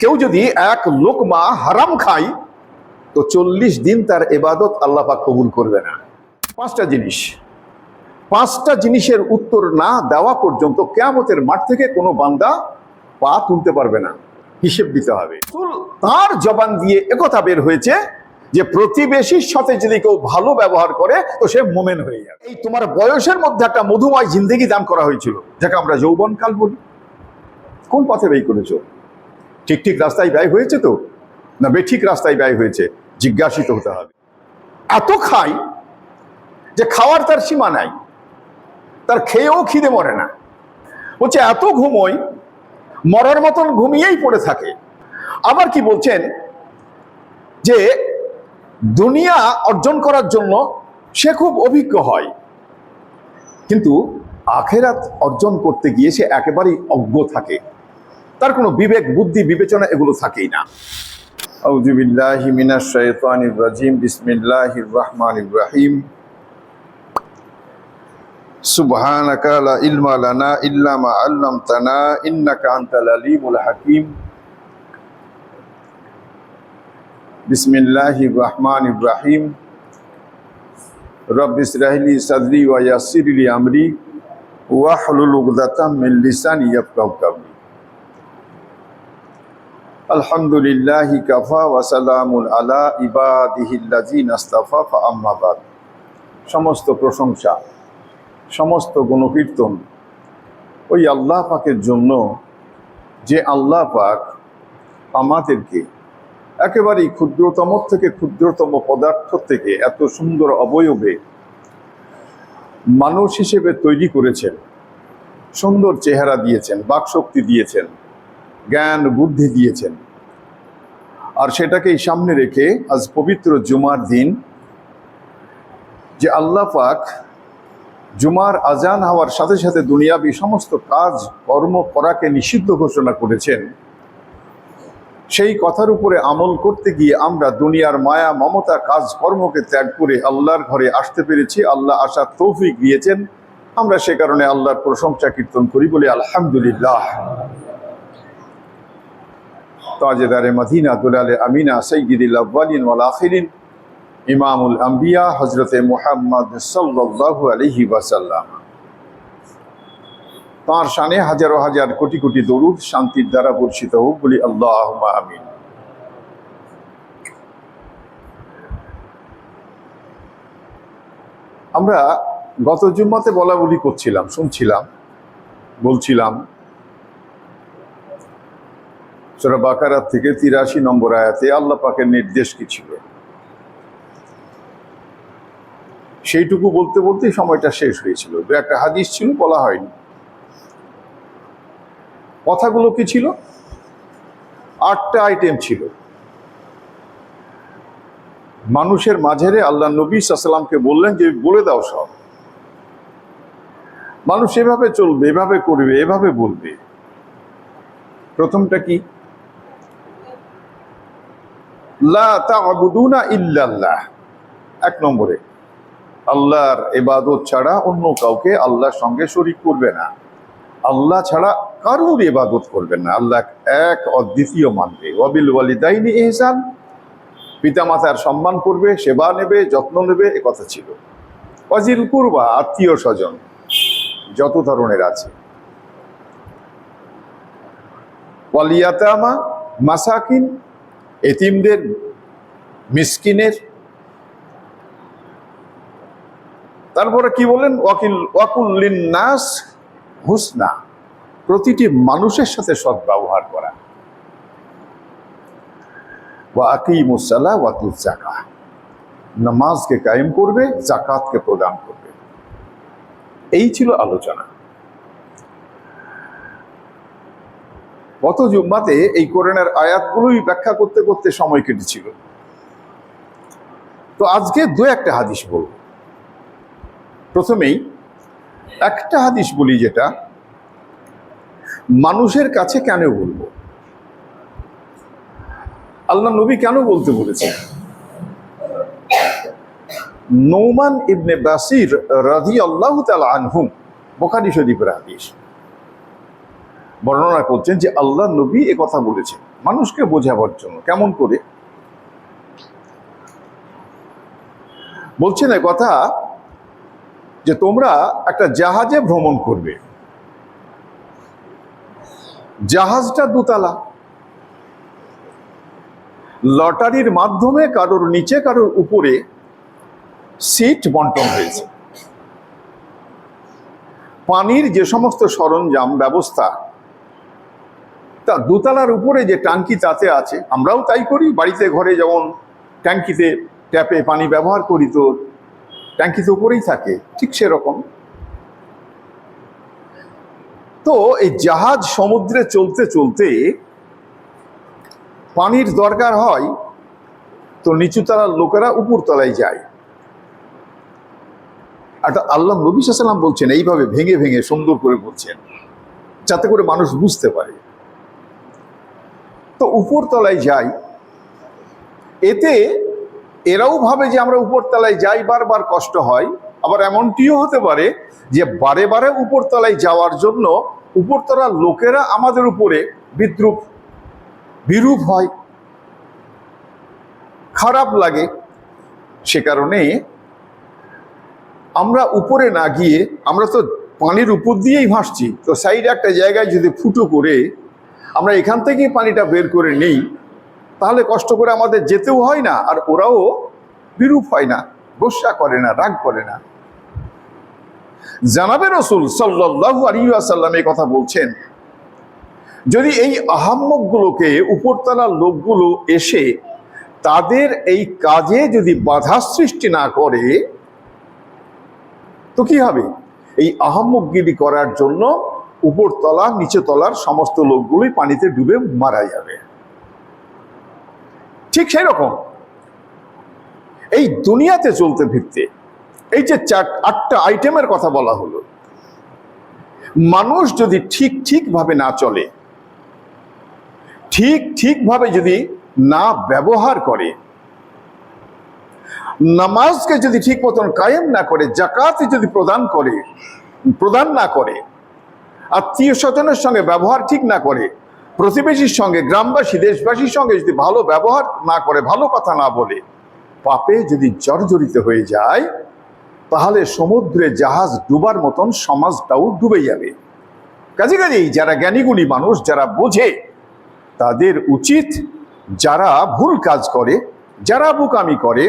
কেউ যদি এক লোকমা হারাম খায়, তো চল্লিশ দিন তার এবাদত আল্লাহ পাক কবুল করবে না। পাঁচটা জিনিস। পাঁচটা জিনিসের উত্তর না দেওয়া পর্যন্ত কেয়ামতের মাঠ থেকে কোনো বান্দা পা তুলতে পারবে না। হিসেব দিতে হবে। তার জবান দিয়ে একথা বের হয়েছে যে প্রতিবেশীর সাথে যদি কেউ ভালো ব্যবহার করে, তো সে মোমেন হয়ে যাবে। এই তোমার বয়সের মধ্যে একটা মধুময় জিন্দেগি দান করা হয়েছিল। যাকে আমরা যৌবনকাল বলি। কোন পথে ব্যয় করেছ? ঠিক ঠিক রাস্তায় ব্যয় হয়েছে তো? না বেঠিক রাস্তায় ব্যয় হয়েছে? জিজ্ঞাসিত হতে হবে। এত খাই যে খাওয়ার তার সীমা নাই। তার খেয়েও খিদে মরে না। বলছে, এত ঘুমোই মরার মতন ঘুমিয়েই পড়ে থাকে। আবার কি বলছেন যে, দুনিয়া অর্জন করার জন্য সে খুব অভিজ্ঞ হয়। কিন্তু আখেরাত অর্জন করতে গিয়ে সে একেবারেই অজ্ঞ থাকে। তার কোনো বিবেক, বুদ্ধি, বিবেচনা এগুলো থাকেই না। আউযু বিল্লাহি মিনাশ শাইতানির রাজিম, বিসমিল্লাহির রহমানির রহিম। সুবহানাকা ইলমা লানা ইল্লা মা আল্লামতানা, ইন্নাকা আনতাল আলিমুল হাকিম। বিসমিল্লাহির রহমানির রহিম। রব্বি ইসরাহ লি সাদরি ওয়া ইয়াসসির লি আমরি ওয়াহলুল উকদাতাম মিন লিসানি আলহামদুলিল্লাহি কাফা ওয়াসালামুন আলা ইবাদিহিল্লাজিন আস্তাফা ফা সমস্ত প্রশংসা, সমস্ত গুণকীর্তন ওই আল্লাহ পাকের জন্য যে আল্লাহ পাক আমাদেরকে একেবারেই ক্ষুদ্রতম থেকে ক্ষুদ্রতম পদার্থ থেকে এত সুন্দর অবয়বে মানুষ হিসেবে তৈরি করেছেন, সুন্দর চেহারা দিয়েছেন, বাকশক্তি দিয়েছেন। জ্ঞান, বুদ্ধি দিয়েছেন। আর সেটাকেই সামনে রেখে আজ পবিত্র জুমার দিন, যে আল্লাহ পাক জুমার আজান হওয়ার সাথে সাথে দুনিয়াবি সমস্ত কাজ, কর্ম করাকে নিষিদ্ধ ঘোষণা করেছেন। সেই কথার উপরে আমল করতে গিয়ে আমরা দুনিয়ার মায়া, মমতা কাজ কর্মকে ত্যাগ করে আল্লাহর ঘরে আসতে পেরেছি। আল্লাহ আসার তৌফিক দিয়েছেন। আমরা সে কারণে আল্লাহর প্রশংসা কীর্তন করি বলে আলহামদুলিল্লাহ। তাজেদারে মদিনা দুলালে আমিনা সৈয়দুল আব্বালিন ইমামুল আম্বিয়া হজরতে মুহাম্মদ সাল্লাল্লাহু আলাইহি ওয়াসাল্লাম। তাঁর শানে হাজারো হাজার কোটি কোটি দরুদ শান্তির দ্বারা বর্ষিত হোক বলি আল্লাহ আমিন। আমরা গত জুম্মাতে বলা বলি করছিলাম, শুনছিলাম, বলছিলাম সোরা বাকারাত থেকে তিরাশি নম্বর আয়াতে আল্লাহ পাকের নির্দেশ কি ছিল? সেইটুকু বলতে বলতেই সময়টা শেষ হয়েছিল। দু একটা হাদিস ছিল, বলা হয়নি। কথাগুলো কি ছিল? আটটা আইটেম ছিল। মানুষের মাঝেরে আল্লাহ নবী সাল্লামকে বললেন যে, বলে দাও সব। মানুষ এভাবে চলবে, এভাবে করবে, এভাবে বলবে। প্রথমটা কি? লা তা'বুদুনা ইল্লাল্লাহ। এক নম্বরে, আল্লাহর ইবাদত ছাড়া অন্য কাউকে আল্লাহর সঙ্গে শরীক করবে না। আল্লাহ ছাড়া কারুর ইবাদত করবেন না। আল্লাহ এক অদ্বিতীয় মানবে। ওয়াবিল ওয়ালিদাইনি ইহসান। পিতামাতার সম্মান করবে, সেবা নেবে, যত্ন নেবে, এ কথা ছিল। ওয়াজিল কুরবা, আত্মীয় স্বজন, যত ধরনের আছে। ওয়ালিয়াতামা মাসাকিন এতিমদের, মিসকিনের। তারপরে কি বলেন ওয়াকিল ওয়াকুল্লিন নাস হুসনা, প্রতিটি মানুষের সাথে সদ্ব্যবহার করা। ওয়া আকিমুসাল্লাহ জাকা নামাজকে কায়েম করবে জাকাতকে প্রদান করবে। এই ছিল আলোচনা। গত জুম্মাতে এই কোরআনের আয়াতগুলোই ব্যাখ্যা করতে করতে সময় কেটেছিল। তো আজকে দু একটা হাদিস বলব। প্রথমেই একটা হাদিস বলি যেটা মানুষের কাছে কেন বলব? আল্লাহ নবী কেন বলতে বলেছেন? নৌমান ইবনে বাসির রাজি আল্লাহ আনহুম বোখারি শরীফের হাদিস। বর্ণনা করছেন যে আল্লাহ নবী এ কথা বলেছেন। মানুষকে বোঝাবার জন্য। কেমন করে? বলছি না কথা যে তোমরা একটা জাহাজে ভ্রমণ করবে। জাহাজটা দুতলা। লটারির মাধ্যমে কারোর নিচে, কারোর উপরে সিট বন্টন হয়েছে। পানির যে সমস্ত সরঞ্জাম, ব্যবস্থা তা দোতলার উপরে যে ট্যাঙ্কি তাতে আছে, আমরাও তাই করি। বাড়িতে ঘরে যেমন ট্যাঙ্কিতে ট্যাপে পানি ব্যবহার করি তো ট্যাঙ্কিতে উপরেই থাকে, ঠিক সেরকম। তো এই জাহাজ সমুদ্রে চলতে চলতে পানির দরকার হয়, তো নিচুতলার লোকেরা উপরতলায় যায়। একটা আল্লাহ নবী সাল্লাম বলছেন, এইভাবে ভেঙে ভেঙে সুন্দর করে বলছেন, যাতে করে মানুষ বুঝতে পারে। তো উপরতলায় যাই, এতে এরাও ভাবে যে আমরা উপরতলায় যাই বারবার কষ্ট হয়। আবার এমনটিও হতে পারে যে বারে বারে উপরতলায় যাওয়ার জন্য উপরতলার লোকেরা আমাদের উপরে বিদ্রুপ, বিরূপ হয়। খারাপ লাগে। সে কারণে আমরা উপরে না গিয়ে আমরা তো পানির উপর দিয়েই ভাসছি। তো সাইডে একটা জায়গায় যদি ফুটো করে আমরা এখান থেকেই পানিটা বের করে নেই, তাহলে কষ্ট করে আমাদের যেতেও হয় না আর ওরাও বিরূপ হয় না, গোসা করে না, রাগ করে না। জানাবে রসুল সাল্লাহু আলিয়াসাল্লাম এই কথা বলছেন, যদি এই আহাম্মকগুলোকে উপরতলার লোকগুলো এসে তাদের এই কাজে যদি বাধা সৃষ্টি না করে, তো কি হবে? এই আহাম্মকগিরি করার জন্য উপরতলা নিচে তলার সমস্ত লোকগুলোই পানিতে ডুবে মারা যাবে। ঠিক সেই রকম। এই দুনিয়াতে চলতে ফিরতে এই যে চার, আটটা আইটেমের কথা বলা হলো, মানুষ যদি ঠিক ঠিকভাবে না চলে, ঠিক ঠিকভাবে যদি না ব্যবহার করে, নামাজকে যদি ঠিক মতন কায়েম না করে, জাকাতে যদি প্রদান করে, প্রদান না করে আত্মীয় স্বজনের সঙ্গে ব্যবহার ঠিক না করে, প্রতিবেশীর সঙ্গে, গ্রামবাসী, দেশবাসীর সঙ্গে যদি ভালো ব্যবহার না করে, ভালো কথা না বলে, পাপে যদি জর্জরিত হয়ে যায়, তাহলে সমুদ্রে জাহাজ ডুবার মতন সমাজটাও ডুবে যাবে। কাজে কাজেই যারা জ্ঞানীগুণী মানুষ, যারা বোঝে, তাদের উচিত যারা ভুল কাজ করে, যারা বুকামি করে,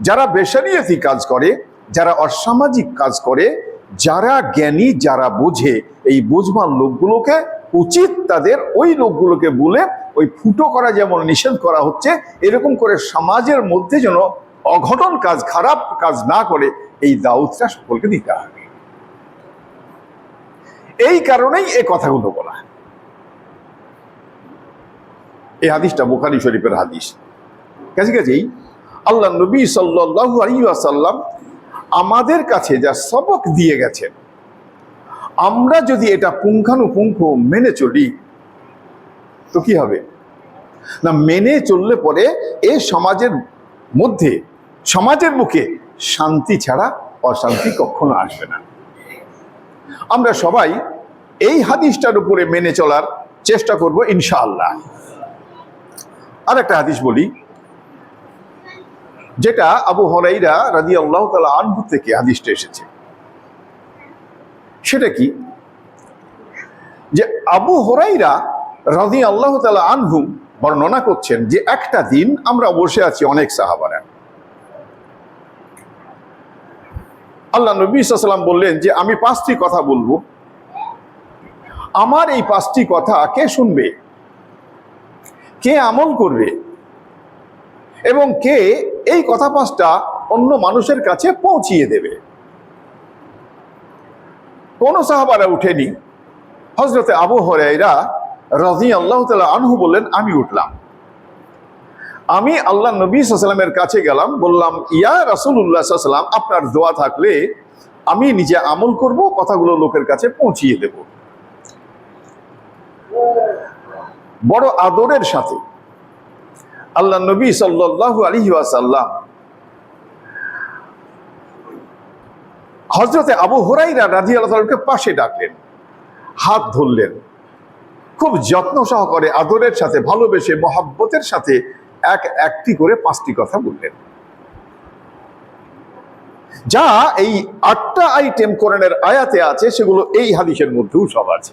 যারা বেসারিয়াতি কাজ করে, যারা অসামাজিক কাজ করে যারা জ্ঞানী, যারা বোঝে, এই বুঝবান লোকগুলোকে উচিত তাদের ওই লোকগুলোকে বলে ওই ফুটো করা যেমন নিষেধ করা হচ্ছে, এরকম করে সমাজের মধ্যে যেন অঘটন কাজ খারাপ কাজ না করে, এই দাউদটা সকলকে দিতে হবে। এই কারণেই এই কথাগুলো বলা। এই হাদিসটা বুখারি শরীফের হাদিস। কাছে কাছেই আল্লাহ নবী সাল্লাহু আলী আসাল্লাম আমাদের কাছে যা সবক দিয়ে গেছেন আমরা যদি এটা পুঙ্খানুপুঙ্খ মেনে চলি, তো কি হবে? না, মেনে চললে পরে এ সমাজের মধ্যে, সমাজের মুখে শান্তি ছাড়া অশান্তি কখনো আসবে না। আমরা সবাই এই হাদিসটার উপরে মেনে চলার চেষ্টা করব ইনশাআল্লাহ। আর একটা হাদিস বলি যেটা আবু হরাইরা রাজি আল্লাহ তালা আনহু থেকে হাদিসটা এসেছে। সেটা কি? যে আবু হরাইরা রাজি আল্লাহ তালা আনহু বর্ণনা করছেন যে একটা দিন আমরা বসে আছি অনেক সাহাবারা। আল্লাহ নবী সাল্লাম বললেন যে, আমি পাঁচটি কথা বলব। আমার এই পাঁচটি কথা কে শুনবে? কে আমল করবে? এবং কে এই কথা পাঁচটা অন্য মানুষের কাছে পৌঁছিয়ে দেবে। কোন সাহাবারা উঠেনি। হজরতে আবু হরাইরা রাজি আল্লাহ তালা আনহু বললেন, আমি উঠলাম। আমি আল্লাহ নবী সাল্লামের কাছে গেলাম, বললাম, ইয়া রাসুল্লাহ সাল্লাম আপনার দোয়া থাকলে আমি নিজে আমল করব, কথাগুলো লোকের কাছে পৌঁছিয়ে দেব। বড় আদরের সাথে আল্লাহ নবী সাল্লাল্লাহু আলাইহি ওয়াসাল্লাম। হজরতে আবু হুরাইরা রাজি আল্লাহকে পাশে ডাকলেন, হাত ধরলেন। খুব যত্ন সহকারে আদরের সাথে, ভালোবেসে, মহাব্বতের সাথে এক একটি করে পাঁচটি কথা বললেন। যা এই আটটা আইটেম কোরআনের আয়াতে আছে, সেগুলো এই হাদিসের মধ্যেও সব আছে।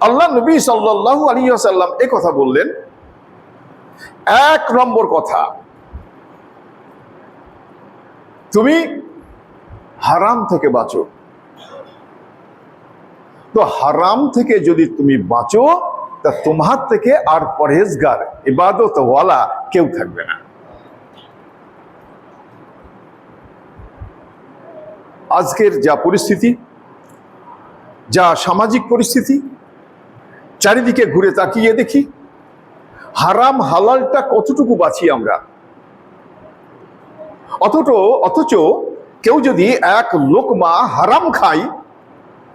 আল্লাহ নবী সাল্লাল্লাহু আলাইহি ওয়াসাল্লাম এ কথা বললেন। এক নম্বর কথা, তুমি হারাম থেকে বাঁচো। তো হারাম থেকে যদি তুমি বাঁচো, তা তোমার থেকে আর পরহেজগার, ইবাদত ওয়ালা কেউ থাকবে না। আজকের যা পরিস্থিতি, যা সামাজিক পরিস্থিতি চারিদিকে ঘুরে তাকিয়ে দেখি, হারাম হালালটা কতটুকু বাঁচি আমরা? অথচ অথচ কেউ যদি এক লোকমা হারাম খায়,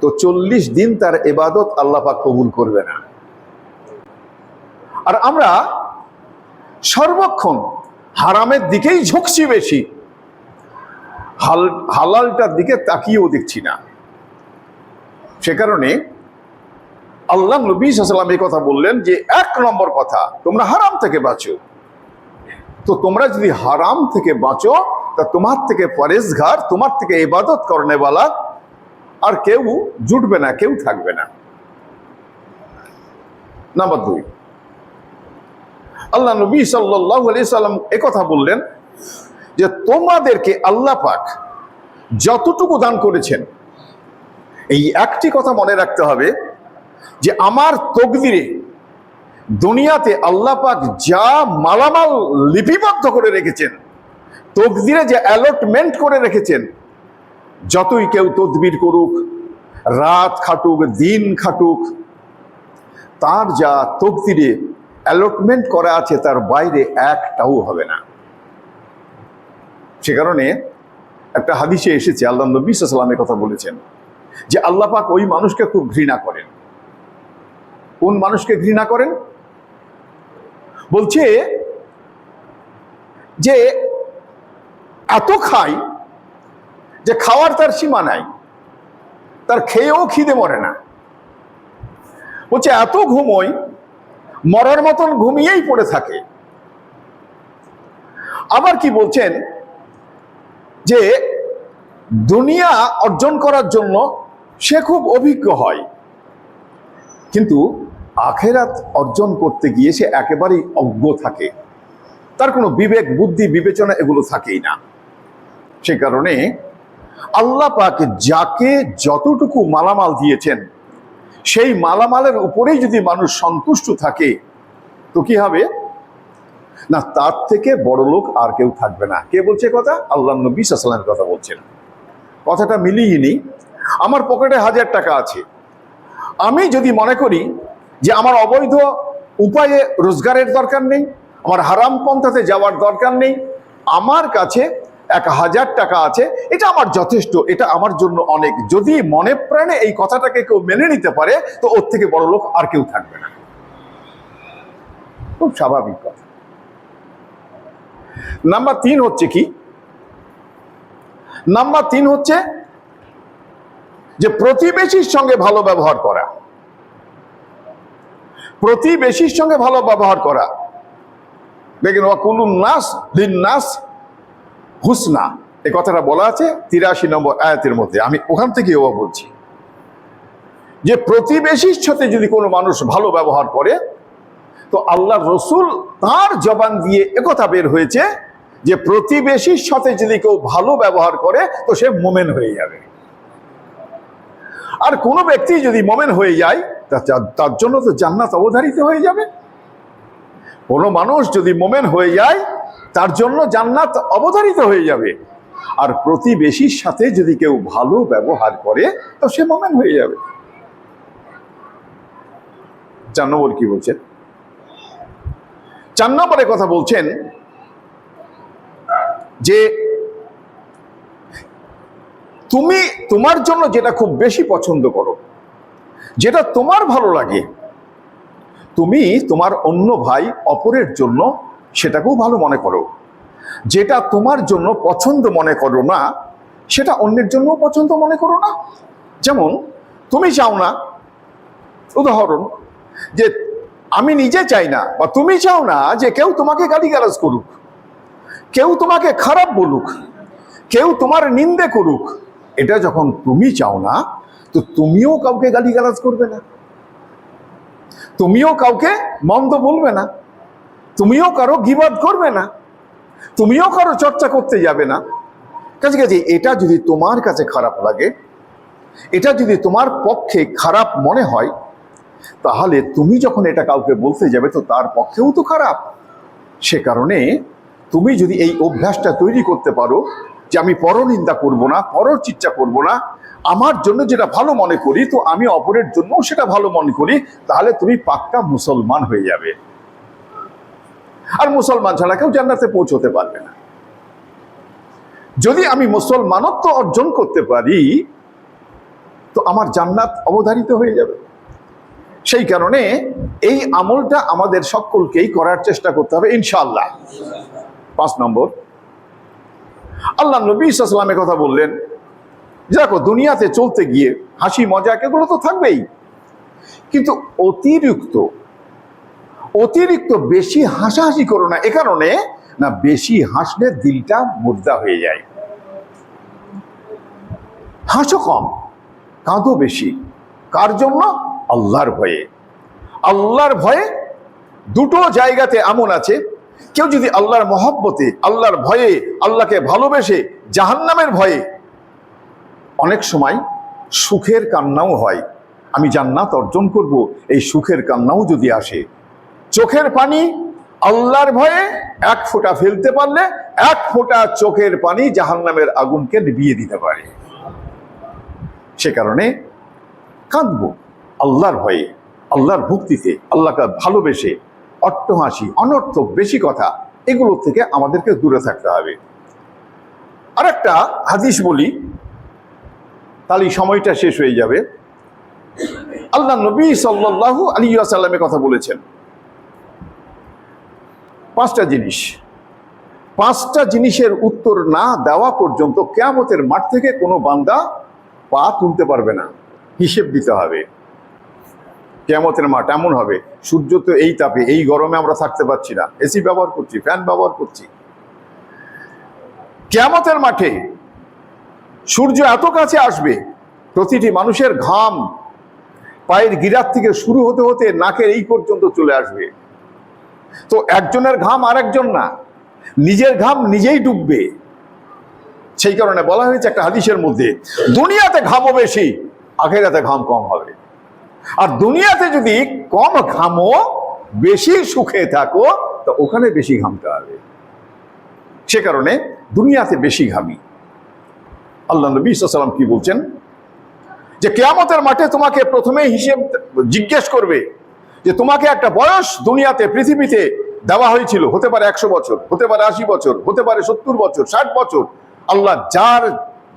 তো চল্লিশ দিন তার এবাদত আল্লাহ কবুল করবে না। আর আমরা সর্বক্ষণ হারামের দিকেই ঝুঁকছি বেশি, হাল, হালালটার দিকে তাকিয়েও দেখছি না। সে কারণে আল্লাহ নবী সাল্লাম এই কথা বললেন যে এক নম্বর কথা, তোমরা হারাম থেকে বাঁচো। তো তোমরা যদি হারাম থেকে বাঁচো, তা তোমার থেকে পরেশঘার তোমার থেকে ইবাদত করনেওয়ালা আর কেউ জুটবে না, কেউ থাকবে না। নাম্বার দুই, আল্লাহ নবী সাল্লাহ আলি সাল্লাম একথা বললেন যে তোমাদেরকে আল্লাহ পাক যতটুকু দান করেছেন, এই একটি কথা মনে রাখতে হবে যে আমার তকদিরে দুনিয়াতে আল্লাহ পাক যা মালামাল লিপিবদ্ধ করে রেখেছেন, তকদিরে যে অ্যালটমেন্ট করে রেখেছেন, যতই কেউ তদবির করুক, রাত খাটুক, দিন খাটুক, তার যা তকদিরে অ্যালটমেন্ট করা আছে তার বাইরে একটাও হবে না। সে কারণে একটা হাদিসে এসেছে, আল্লাহ নবী সাল্লামের কথা বলেছেন যে আল্লাহ পাক ওই মানুষকে খুব ঘৃণা করেন। কোন মানুষকে ঘৃণা করেন? বলছে যে, এত খাই যে খাওয়ার তার সীমা নাই, তার খেয়েও খিদে মরে না। বলছে, এত ঘুমোই, মরার মতন ঘুমিয়েই পড়ে থাকে। আবার কি বলছেন যে, দুনিয়া অর্জন করার জন্য সে খুব অভিজ্ঞ হয়। কিন্তু আখেরাত অর্জন করতে গিয়ে সে একেবারেই অজ্ঞ থাকে। তার কোনো বিবেক, বুদ্ধি, বিবেচনা এগুলো থাকেই না। সে কারণে আল্লাহ পাকে যাকে যতটুকু মালামাল দিয়েছেন, সেই মালামালের উপরেই যদি মানুষ সন্তুষ্ট থাকে, তো কি হবে? না, তার থেকে বড় লোক আর কেউ থাকবে না। কে বলছে কথা? আল্লাহ নবী সাল্লামের কথা বলছেন। কথাটা মিলিয়ে নি। আমার পকেটে হাজার টাকা আছে। আমি যদি মনে করি যে আমার অবৈধ উপায়ে রোজগারের দরকার নেই, আমার হারাম পন্থাতে যাওয়ার দরকার নেই, আমার কাছে এক হাজার টাকা আছে, এটা আমার যথেষ্ট, এটা আমার জন্য অনেক। যদি মনে প্রাণে এই কথাটাকে কেউ মেনে নিতে পারে, তো ওর থেকে বড় লোক আর কেউ থাকবে না। খুব স্বাভাবিক কথা। নাম্বার তিন হচ্ছে কি? নাম্বার তিন হচ্ছে যে প্রতিবেশীর সঙ্গে ভালো ব্যবহার করা। প্রতিবেশীর সঙ্গে ভালো ব্যবহার করা। দেখেন নাস লিন নাস হুসনা। এই কথাটা বলা আছে তিরাশি নম্বর আয়াতের মধ্যে। আমি ওখান থেকে ও বলছি। যে প্রতিবেশীর সাথে যদি কোনো মানুষ ভালো ব্যবহার করে, তো আল্লাহ রসুল তার জবান দিয়ে একথা বের হয়েছে যে প্রতিবেশীর সাথে যদি কেউ ভালো ব্যবহার করে, তো সে মোমেন হয়ে যাবে। আর কোনো ব্যক্তি যদি মোমেন হয়ে যায় তার জন্য তো জান্নাত অবধারিত হয়ে যাবে। কোনো মানুষ যদি মোমেন হয়ে যায়, তার জন্য জান্নাত অবধারিত হয়ে যাবে। আর প্রতিবেশীর সাথে যদি কেউ ভালো ব্যবহার করে, তো সে মোমেন হয়ে যাবে। চার কি বলছেন? চার কথা বলছেন যে, তুমি তোমার জন্য যেটা খুব বেশি পছন্দ করো যেটা তোমার ভালো লাগে। তুমি তোমার অন্য ভাই অপরের জন্য সেটাকেও ভালো মনে করো। যেটা তোমার জন্য পছন্দ মনে করো না, সেটা অন্যের জন্য পছন্দ মনে করো না। যেমন, তুমি চাও না, উদাহরণ, যে আমি নিজে চাই না, বা তুমি চাও না যে কেউ তোমাকে গালিগালাজ করুক, কেউ তোমাকে খারাপ বলুক, কেউ তোমার নিন্দে করুক, এটা যখন তুমি চাও না তো তুমিও কাউকে গালিগালাজ করবে না। তুমিও কাউকে মন্দ বলবে না। তুমিও কারও গিবাদ করবে না। তুমিও কারও চর্চা করতে যাবে না। কাছে কাছে এটা যদি তোমার কাছে খারাপ লাগে, এটা যদি তোমার পক্ষে খারাপ মনে হয়, তাহলে তুমি যখন এটা কাউকে বলতে যাবে, তো তার পক্ষেও তো খারাপ। সে কারণে তুমি যদি এই অভ্যাসটা তৈরি করতে পারো যে আমি পরনিন্দা করব না পরর চিৎচা করব না আমার জন্য যেটা ভালো মনে করি, তো আমি অপরের জন্য সেটা ভালো মনে করি, তাহলে তুমি পাক্কা মুসলমান হয়ে যাবে। আর মুসলমান ছাড়া কেউ জান্নাতে পৌঁছতে পারবে না। যদি আমি মুসলমানত্ব অর্জন করতে পারি, তো আমার জান্নাত অবধারিত হয়ে যাবে। সেই কারণে এই আমলটা আমাদের সকলকেই করার চেষ্টা করতে হবে ইনশাল্লাহ পাঁচ নম্বর। আল্লাহ নবী ইসলামের কথা বললেন দেখো, দুনিয়াতে চলতে গিয়ে হাসি মজা এগুলো তো থাকবেই। কিন্তু অতিরিক্ত অতিরিক্ত বেশি হাসাহাসি করো না, এ কারণে না বেশি হাসলে দিলটা মুর্দা হয়ে যায়। হাসো কম, কাঁদো বেশি, কার জন্য? আল্লাহর ভয়ে। আল্লাহর ভয়ে দুটো জায়গাতে এমন আছে, কেউ যদি আল্লাহর মহব্বতে, আল্লাহর ভয়ে, আল্লাহকে ভালোবেসে জাহান্নামের ভয়ে অনেক সময় সুখের কান্নাও হয়। আমি জান্নাত অর্জন করব, এই সুখের কান্নাও যদি আসে। চোখের পানি আল্লাহর ভয়ে এক ফোঁটা ফেলতে পারলে এক ফোঁটা চোখের পানি জাহান্নামের আগুনকে নিভিয়ে দিতে পারে। সে কারণে কাঁদবো আল্লাহর ভয়ে, আল্লাহর ভক্তিতে, আল্লাহকে ভালোবেসে, অট্টহাসি অনর্থক বেশি কথা, এগুলো থেকে আমাদেরকে দূরে থাকতে হবে। আর একটা হাদিস বলি তাহলে এই সময়টা শেষ হয়ে যাবে। আল্লাহ নবী সাল্লাল্লাহু আলী আসাল্লামের কথা বলেছেন। পাঁচটা জিনিস। পাঁচটা জিনিসের উত্তর না দেওয়া পর্যন্ত কেয়ামতের মাঠ থেকে কোনো বান্দা পা তুলতে পারবে না। হিসেব দিতে হবে। কেয়ামতের মাঠ এমন হবে, সূর্য তো এই তাপে, এই গরমে আমরা থাকতে পারছি না। এসি ব্যবহার করছি, ফ্যান ব্যবহার করছি। কেয়ামতের মাঠে সূর্য এত কাছে আসবে, প্রতিটি মানুষের ঘাম পায়ের গিরাত থেকে শুরু হতে হতে নাকের এই পর্যন্ত চলে আসবে। তো একজনের ঘাম আরেকজন না, নিজের ঘাম নিজেই ডুববে। সেই কারণে বলা হয়েছে একটা হাদিসের মধ্যে, দুনিয়াতে ঘামও বেশি, আখেরাতে ঘাম কম হবে। আর দুনিয়াতে যদি কম ঘামো বেশি সুখে থাকো, তো ওখানে বেশি ঘামতে হবে। সে কারণে দুনিয়াতে বেশি ঘামি। আল্লাহ নবী সাল্লাম কি বলছেন? যে কেয়ামতের মাঠে তোমাকে প্রথমে হিসেব জিজ্ঞেস করবে যে তোমাকে একটা বয়স দুনিয়াতে, পৃথিবীতে দেওয়া হয়েছিল। হতে পারে একশো বছর, হতে পারে আশি বছর, হতে পারে সত্তর বছর, ষাট বছর। আল্লাহ যার,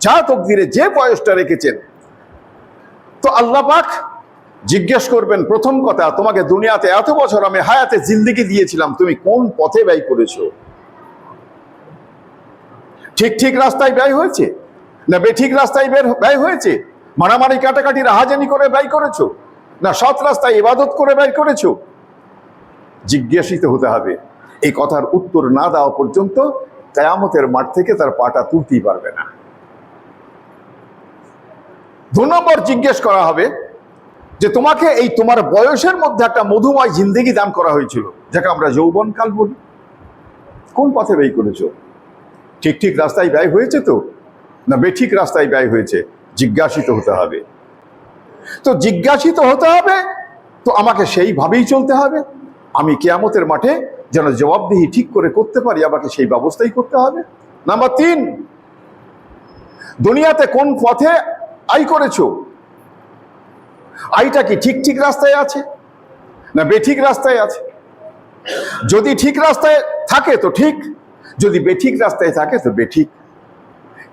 যা তকদিরে যে বয়সটা রেখেছেন। তো আল্লাহ পাক জিজ্ঞেস করবেন, প্রথম কথা, তোমাকে দুনিয়াতে এত বছর আমি হায়াতে জিন্দিগি দিয়েছিলাম, তুমি কোন পথে ব্যয় করেছ? ঠিক ঠিক রাস্তায় ব্যয় হয়েছে? না বেঠিক রাস্তায় বের ব্যয় হয়েছে? মারামারি কাটাকাটি রাহাজানি করে ব্যয় করেছ? না সৎ রাস্তায় ইবাদত করে ব্যয় করেছ? জিজ্ঞাসিত হতে হবে। এই কথার উত্তর না দেওয়া পর্যন্ত কেয়ামতের মাঠ থেকে তার পাটা তুলতেই পারবে না। দু নম্বর জিজ্ঞেস করা হবে যে তোমাকে এই তোমার বয়সের মধ্যে একটা মধুময় জিন্দেগি দান করা হয়েছিল, যাকে আমরা যৌবনকাল বলি। কোন পথে ব্যয় করেছ? ঠিক ঠিক রাস্তায় ব্যয় হয়েছে তো? না বেঠিক রাস্তায় ব্যয় হয়েছে, জিজ্ঞাসিত হতে হবে। তো জিজ্ঞাসিত হতে হবে, তো আমাকে সেইভাবেই চলতে হবে। আমি কেয়ামতের মাঠে যেন জবাবদিহি ঠিক করে করতে পারি, আমাকে সেই ব্যবস্থাই করতে হবে। নাম্বার তিন, দুনিয়াতে কোন পথে আয় করেছ? আইটা কি ঠিক ঠিক রাস্তায় আছে, না বেঠিক রাস্তায় আছে? যদি ঠিক রাস্তায় থাকে তো ঠিক, যদি বেঠিক রাস্তায় থাকে তো বেঠিক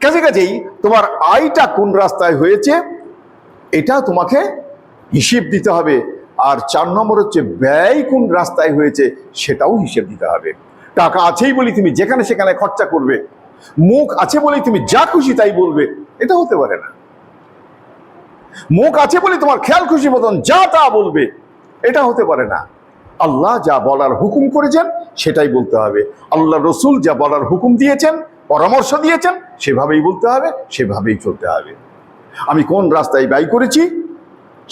কাছে কাছেই তোমার আয়টা কোন রাস্তায় হয়েছে, এটা তোমাকে হিসেব দিতে হবে। আর চার নম্বর হচ্ছে ব্যয় কোন রাস্তায় হয়েছে, সেটাও হিসেব দিতে হবে। টাকা আছেই বলি তুমি যেখানে সেখানে খরচা করবে। মুখ আছে বলেই তুমি যা খুশি তাই বলবে, এটা হতে পারে না। মুখ আছে বলে তোমার খেয়াল খুশি মতন যা তা বলবে, এটা হতে পারে না। আল্লাহ যা বলার হুকুম করেছেন, সেটাই বলতে হবে। আল্লাহ রসুল যা বলার হুকুম দিয়েছেন পরামর্শ দিয়েছেন, সেভাবেই বলতে হবে, সেভাবেই চলতে হবে। আমি কোন রাস্তায় ব্যয় করেছি,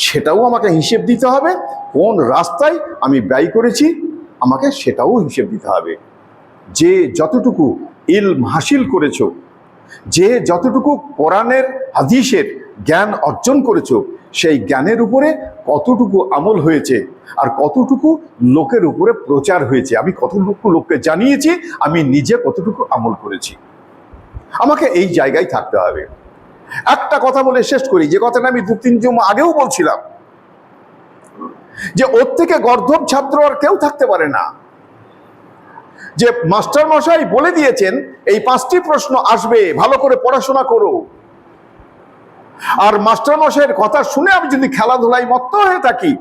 সেটাও আমাকে হিসেব দিতে হবে, কোন রাস্তায় আমি ব্যয় করেছি, আমাকে সেটাও হিসেব দিতে হবে। যে যতটুকু ইলম হাসিল করেছ, যে যতটুকু কোরআনের, হাদিসের জ্ঞান অর্জন করেছ, সেই জ্ঞানের উপরে কতটুকু আমল হয়েছে আর কতটুকু লোকের উপরে প্রচার হয়েছে। আমি কতটুকু লোককে জানিয়েছি, আমি নিজে কতটুকু আমল করেছি। আমাকে এই জায়গায় থাকতে হবে। একটা কথা বলে শেষ করি, যে কথাটা আমি দু, তিন জমা আগেও বলছিলাম। যে ওর থেকে গর্ধব ছাত্র আর কেউ থাকতে পারে না। যে মাস্টার মশাই বলে দিয়েছেন, এই পাঁচটি প্রশ্ন আসবে, ভালো করে পড়াশোনা করো। আর মাস্টার মশাইয়ের কথা শুনে আমি যদি খেলাধুলায় মত্ত হয়ে থাকি,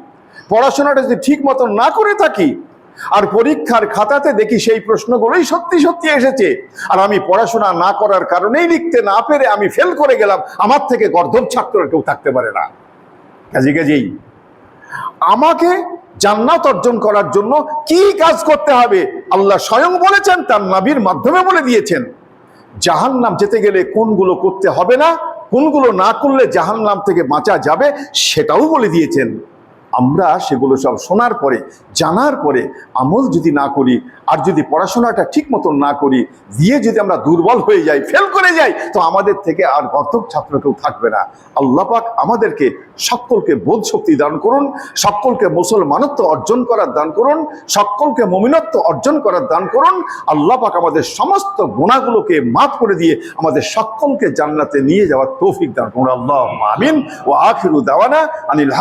পড়াশোনাটা যদি ঠিক মতন না করে থাকি আর পরীক্ষার খাতাতে দেখি সেই প্রশ্নগুলোই সত্যি সত্যি এসেছে। আর আমি পড়াশোনা না করার কারণেই লিখতে না পেরে আমি ফেল করে গেলাম। আমার থেকে গর্ধব ছাত্র কেউ থাকতে পারে না। কাজে কাজেই আমাকে জান্নাত অর্জন করার জন্য কি কাজ করতে হবে? আল্লাহ স্বয়ং বলেছেন, তার নাবির মাধ্যমে বলে দিয়েছেন, জাহান্নাম যেতে গেলে কোনগুলো করতে হবে না, কোনগুলো না করলে জাহান্নাম থেকে বাঁচা যাবে সেটাও বলে দিয়েছেন। আমরা সেগুলো সব শোনার পরে, জানার পরে আমল যদি না করি, আর যদি পড়াশোনাটা ঠিক মতন না করি, দিয়ে যদি আমরা দুর্বল হয়ে যাই ফেল করে যাই, তো আমাদের থেকে আর গর্ধব ছাত্র কেউ থাকবে না। আল্লাহ পাক আমাদেরকে সকলকে বোধ শক্তি দান করুন, সকলকে মুসলমানত্ব অর্জন করার দান করুন, সকলকে মমিনত্ব অর্জন করার দান করুন। আল্লাহ পাক আমাদের সমস্ত গুণাগুলোকে মাফ করে দিয়ে আমাদের সকলকে জান্নাতে নিয়ে যাওয়ার তৌফিক দান করুন। আল্লাহ আমিন। ও আখিরু দাওয়ানা আনিল